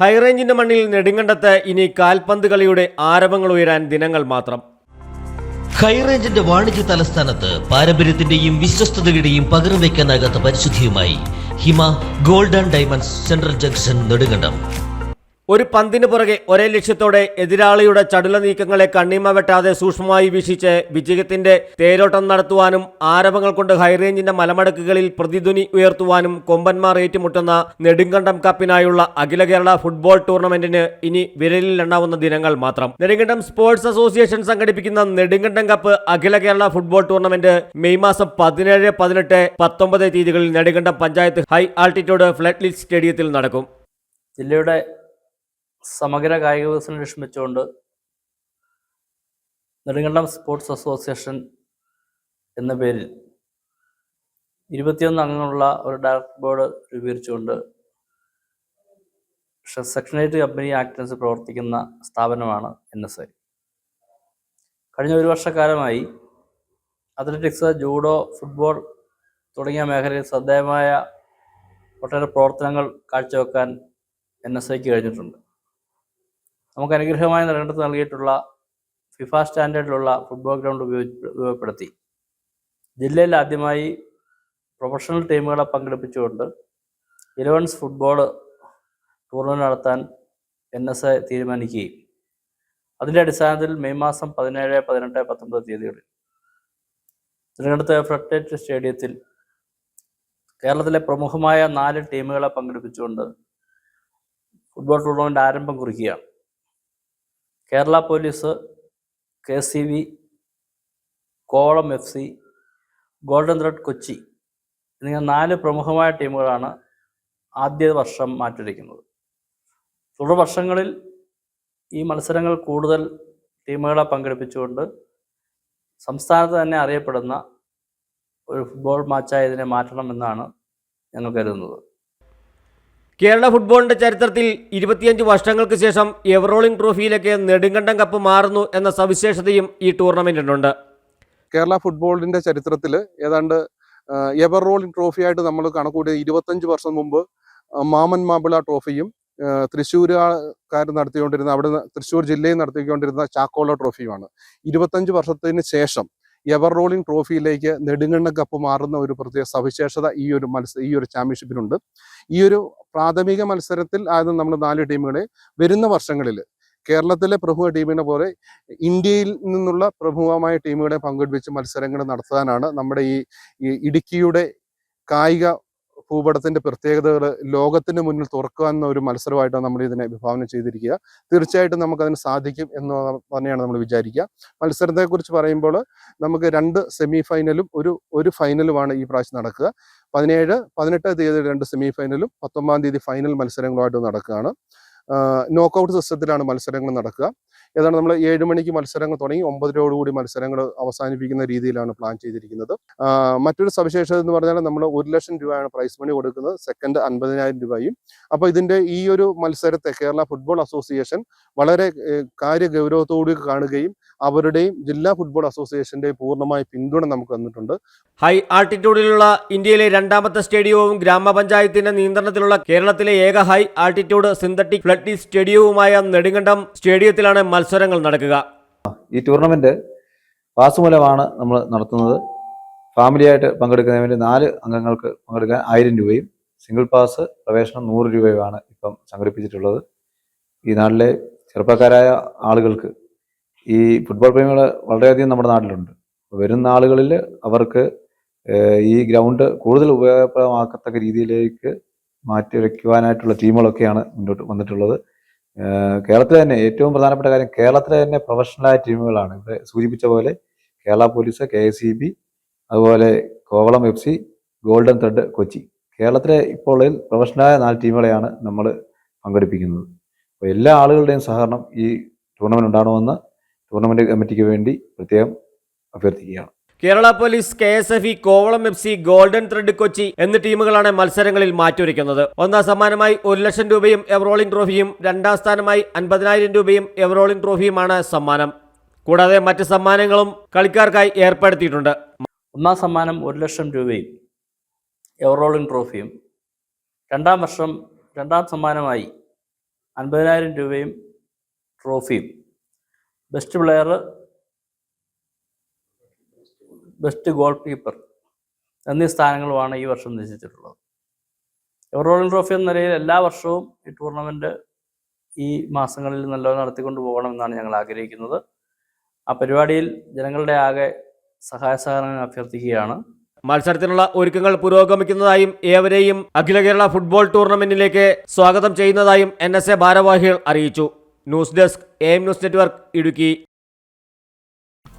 ഹൈറേഞ്ചിന്റെ മണ്ണിൽ നെടുങ്കണ്ടത്ത് ഇനി കാൽപന്ത് കളിയുടെ ആരവങ്ങൾ ഉയരാൻ ദിനങ്ങൾ മാത്രം. ഹൈറേഞ്ചിന്റെ വാണിജ്യ തലസ്ഥാനത്ത് പാരമ്പര്യത്തിന്റെയും വിശ്വസ്തതയുടെയും പകർന്നു വയ്ക്കാനാകാത്ത പരിശുദ്ധിയുമായി Hima gold and diamonds central junction Nedumkandam. ഒരു പന്തിന് പുറകെ ഒരേ ലക്ഷ്യത്തോടെ എതിരാളിയുടെ ചടുല നീക്കങ്ങളെ കണ്ണീമ വെട്ടാതെ സൂക്ഷ്മമായി വീക്ഷിച്ച് വിജയത്തിന്റെ തേരോട്ടം നടത്തുവാനും ആരവങ്ങൾ കൊണ്ട് ഹൈറേഞ്ചിന്റെ മലമടക്കുകളിൽ പ്രതിധ്വനി ഉയർത്തുവാനും കൊമ്പന്മാർ ഏറ്റുമുട്ടുന്ന നെടുങ്കണ്ടം കപ്പിനായുള്ള അഖില കേരള ഫുട്ബോൾ ടൂർണമെന്റിന് ഇനി വിരലിൽ എണ്ണാവുന്ന ദിനങ്ങൾ മാത്രം. നെടുങ്കണ്ടം സ്പോർട്സ് അസോസിയേഷൻ സംഘടിപ്പിക്കുന്ന നെടുങ്കണ്ടം കപ്പ് അഖില കേരള ഫുട്ബോൾ ടൂർണമെന്റ് മെയ് മാസം പതിനേഴ് പതിനെട്ട് പത്തൊമ്പത് തീയതികളിൽ Nedumkandam panchayat high altitude flood സ്റ്റേഡിയത്തിൽ നടക്കും. ജില്ലയുടെ സമഗ്ര കായിക വികസനം ലക്ഷ്യമിച്ചുകൊണ്ട് നെടുങ്കണ്ടം സ്പോർട്സ് അസോസിയേഷൻ എന്ന പേരിൽ ഇരുപത്തിയൊന്ന് അംഗങ്ങളുള്ള ഒരു ഡയറക്ടർ ബോർഡ് രൂപീകരിച്ചുകൊണ്ട് സെക്ഷനേറ്റ് കമ്പനി ആക്ടൻസ് പ്രവർത്തിക്കുന്ന സ്ഥാപനമാണ് എൻ എസ് ഐ. കഴിഞ്ഞ ഒരു വർഷക്കാലമായി അത്ലറ്റിക്സ് ജൂഡോ ഫുട്ബോൾ തുടങ്ങിയ മേഖലയിൽ ശ്രദ്ധേയമായ ഒട്ടേറെ പ്രവർത്തനങ്ങൾ കാഴ്ചവെക്കാൻ എൻ എസ് ഐക്ക് കഴിഞ്ഞിട്ടുണ്ട്. നമുക്ക് അനുഗ്രഹമായി നിലനിർത്തി നൽകിയിട്ടുള്ള ഫിഫ സ്റ്റാൻഡേർഡിലുള്ള ഫുട്ബോൾ ഗ്രൗണ്ട് ഉപയോഗി ഉപയോഗപ്പെടുത്തി. ജില്ലയിൽ ആദ്യമായി പ്രൊഫഷണൽ ടീമുകളെ പങ്കെടുപ്പിച്ചുകൊണ്ട് ഇലവൻസ് ഫുട്ബോൾ ടൂർണമെന്റ് നടത്താൻ എൻ എസ് എ തീരുമാനിക്കുകയും. അതിന്റെ അടിസ്ഥാനത്തിൽ മെയ് മാസം പതിനേഴ് പതിനെട്ട് പത്തൊമ്പത് തീയതികളിൽ തിരുവനന്തപുരത്ത് ഫ്രട്ടേറ്റ് സ്റ്റേഡിയത്തിൽ കേരളത്തിലെ പ്രമുഖമായ നാല് ടീമുകളെ പങ്കെടുപ്പിച്ചുകൊണ്ട് ഫുട്ബോൾ ടൂർണമെന്റ് ആരംഭം കുറിക്കുകയാണ്. Kerala police K C V Kovalam F C golden thread Kochi എന്നിങ്ങനെ നാല് പ്രമുഖമായ ടീമുകളാണ് ആദ്യ വർഷം മാറ്റിയിരിക്കുന്നത് തുടർ വർഷങ്ങളിൽ ഈ മത്സരങ്ങൾ കൂടുതൽ ടീമുകളെ പങ്കെടുപ്പിച്ചുകൊണ്ട് സംസ്ഥാനത്ത് തന്നെ അറിയപ്പെടുന്ന ഒരു ഫുട്ബോൾ മാച്ചായി ഇതിനെ മാറ്റണമെന്നാണ് ഞങ്ങൾ കരുതുന്നത്. കേരള ഫുട്ബോളിന്റെ ചരിത്രത്തിൽ ഇരുപത്തിയഞ്ച് വർഷങ്ങൾക്ക് ശേഷം എവറോളിംഗ് ട്രോഫിയിലേക്ക് നെടുങ്കണ്ടം കപ്പ് മാറുന്നു എന്ന സവിശേഷതയും ഈ ടൂർണമെന്റിനുണ്ട്. കേരള ഫുട്ബോളിന്റെ ചരിത്രത്തിൽ ഏതാണ്ട് എവറോളിംഗ് ട്രോഫിയായിട്ട് നമ്മൾ കണക്കൂട്ടിയ ഇരുപത്തഞ്ച് വർഷം മുമ്പ് മാമൻ മാപ്പിള ട്രോഫിയും തൃശ്ശൂരുകാർ നടത്തിക്കൊണ്ടിരുന്ന അവിടെ തൃശ്ശൂർ ജില്ലയിൽ നടത്തിക്കൊണ്ടിരുന്ന ചാക്കോള ട്രോഫിയുമാണ്. ഇരുപത്തഞ്ച് വർഷത്തിന് ശേഷം എവർ റോളിംഗ് ട്രോഫിയിലേക്ക് നെടുങ്കണ്ണ കപ്പ് മാറുന്ന ഒരു പ്രത്യേക സവിശേഷത ഈ ഒരു മത്സര ഈ ഒരു ചാമ്പ്യൻഷിപ്പിനുണ്ട്. ഈ ഒരു പ്രാഥമിക മത്സരത്തിൽ ആയിരുന്നു നമ്മൾ നാല് ടീമുകളെ. വരുന്ന വർഷങ്ങളിൽ കേരളത്തിലെ പ്രമുഖ ടീമിനെ പോലെ ഇന്ത്യയിൽ നിന്നുള്ള പ്രമുഖമായ ടീമുകളെ പങ്കെടുപ്പിച്ച് മത്സരങ്ങൾ നടത്താനാണ് നമ്മുടെ ഈ ഇടുക്കിയുടെ കായിക ഭൂപടത്തിന്റെ പ്രത്യേകതകൾ ലോകത്തിന് മുന്നിൽ തുറക്കാവുന്ന ഒരു മത്സരമായിട്ടാണ് നമ്മൾ ഇതിനെ വിഭാവനം ചെയ്തിരിക്കുക. തീർച്ചയായിട്ടും നമുക്കതിന് സാധിക്കും എന്ന് തന്നെയാണ് നമ്മൾ വിചാരിക്കുക. മത്സരത്തെക്കുറിച്ച് പറയുമ്പോൾ നമുക്ക് രണ്ട് സെമി ഫൈനലും ഒരു ഒരു ഫൈനലുമാണ് ഈ പ്രാവശ്യം നടക്കുക. പതിനേഴ് പതിനെട്ട് തീയതി രണ്ട് സെമി ഫൈനലും പത്തൊമ്പതാം തീയതി ഫൈനൽ മത്സരങ്ങളുമായിട്ട് നടക്കുകയാണ്. നോക്കൗട്ട് സിസ്റ്റത്തിലാണ് മത്സരങ്ങൾ നടക്കുക. ഏതാണ് നമ്മൾ ഏഴ് മണിക്ക് മത്സരങ്ങൾ തുടങ്ങി ഒമ്പതരോടുകൂടി മത്സരങ്ങൾ അവസാനിപ്പിക്കുന്ന രീതിയിലാണ് പ്ലാൻ ചെയ്തിരിക്കുന്നത്. മറ്റൊരു സവിശേഷത എന്ന് പറഞ്ഞാൽ നമ്മൾ ഒരു ലക്ഷം രൂപയാണ് പ്രൈസ് മണി കൊടുക്കുന്നത്. സെക്കൻഡ് അൻപതിനായിരം രൂപയും. അപ്പോൾ ഇതിന്റെ ഈ ഒരു മത്സരത്തെ കേരള ഫുട്ബോൾ അസോസിയേഷൻ വളരെ കാര്യഗൗരവത്തോടെ കാണുകയും അവരുടെയും ജില്ലാ ഫുട്ബോൾ അസോസിയേഷന്റെ പൂർണമായ പിന്തുണ നമുക്ക് തന്നിട്ടുണ്ട്. ഹൈ ആൾട്ടിറ്റ്യൂഡിലുള്ള ഇന്ത്യയിലെ രണ്ടാമത്തെ സ്റ്റേഡിയവും ഗ്രാമപഞ്ചായത്തിന്റെ നിയന്ത്രണത്തിലുള്ള കേരളത്തിലെ ഏക ഹൈ ആൾട്ടിറ്റ്യൂഡ് സിന്തറ്റിക് ഫ്ലഡ് സ്റ്റേഡിയവുമായ നെടുങ്കണ്ടം സ്റ്റേഡിയത്തിലാണ് മത്സരങ്ങൾ നടക്കുക. ഈ ടൂർണമെന്റ് പാസ് മൂലമാണ് നമ്മൾ നടത്തുന്നത്. ഫാമിലിയായിട്ട് പങ്കെടുക്കുന്നതിന് വേണ്ടി നാല് അംഗങ്ങൾക്ക് പങ്കെടുക്കാൻ ആയിരം രൂപയും സിംഗിൾ പാസ് പ്രവേശനം നൂറ് രൂപയുമാണ് ഇപ്പം സംഘടിപ്പിച്ചിട്ടുള്ളത്. ഈ നാട്ടിലെ ചെറുപ്പക്കാരായ ആളുകൾക്ക് ഈ ഫുട്ബോൾ പ്രേമികൾ വളരെയധികം നമ്മുടെ നാട്ടിലുണ്ട്. വരുന്ന ആളുകളിൽ അവർക്ക് ഈ ഗ്രൗണ്ട് കൂടുതൽ ഉപയോഗപ്രദമാക്കത്തക്ക രീതിയിലേക്ക് മാറ്റി വയ്ക്കുവാനായിട്ടുള്ള ടീമുകളൊക്കെയാണ് മുന്നോട്ട് വന്നിട്ടുള്ളത്. കേരളത്തിലെ തന്നെ ഏറ്റവും പ്രധാനപ്പെട്ട കാര്യം കേരളത്തിലെ തന്നെ പ്രൊഫഷണലായ ടീമുകളാണ്. ഇവിടെ സൂചിപ്പിച്ച പോലെ Kerala police K S B അതുപോലെ Kovalam F C golden thread Kochi. കേരളത്തിലെ ഇപ്പോൾ പ്രൊഫഷണലായ നാല് ടീമുകളെയാണ് നമ്മൾ പങ്കെടുപ്പിക്കുന്നത്. അപ്പോൾ എല്ലാ ആളുകളുടെയും സഹകരണം ഈ ടൂർണമെന്റ് ഉണ്ടാകണമെന്ന് ടൂർണമെന്റ് കമ്മിറ്റിക്ക് വേണ്ടി പ്രത്യേകം അഭ്യർത്ഥിക്കുകയാണ്. Kerala police K S F E Kovalam F C golden thread Kochi എന്നീ ടീമുകളാണ് മത്സരങ്ങളിൽ മാറ്റുരയ്ക്കുന്നത്. ഒന്നാം സമ്മാനമായി ഒരു ലക്ഷം രൂപയും എവറോളിംഗ് ട്രോഫിയും രണ്ടാം സ്ഥാനമായി അൻപതിനായിരം രൂപയും എവറോളിംഗ് ട്രോഫിയുമാണ് സമ്മാനം. കൂടാതെ മറ്റ് സമ്മാനങ്ങളും കളിക്കാർക്കായി ഏർപ്പെടുത്തിയിട്ടുണ്ട്. ഒന്നാം സമ്മാനം ഒരു ലക്ഷം രൂപയും എവറോളിംഗ് ട്രോഫിയും രണ്ടാം വർഷം രണ്ടാം സമ്മാനമായി അൻപതിനായിരം രൂപയും ട്രോഫിയും. Best player best goalkeeper എന്നീ സ്ഥാനങ്ങളുമാണ് ഈ വർഷം നിശ്ചയിച്ചിട്ടുള്ളത്. എവറോളിംഗ് ട്രോഫി എന്ന നിലയിൽ എല്ലാ വർഷവും ഈ ടൂർണമെന്റ് ഈ മാസങ്ങളിൽ നല്ലോണം നടത്തിക്കൊണ്ട് പോകണമെന്നാണ് ഞങ്ങൾ ആഗ്രഹിക്കുന്നത്. ആ പരിപാടിയിൽ ജനങ്ങളുടെ ആകെ സഹായ സഹകരണം അഭ്യർത്ഥിക്കുകയാണ്. മത്സരത്തിനുള്ള ഒരുക്കങ്ങൾ പുരോഗമിക്കുന്നതായും ഏവരെയും അഖില കേരള ഫുട്ബോൾ ടൂർണമെന്റിലേക്ക് സ്വാഗതം ചെയ്യുന്നതായും എൻ ഭാരവാഹികൾ അറിയിച്ചു. News desk M news network Idukki.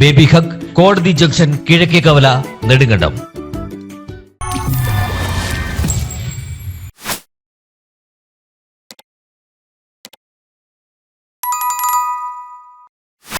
Baby Haq കോടതി ജംഗ്ഷൻ കിഴക്കേ കവല നെടുങ്കണ്ടം.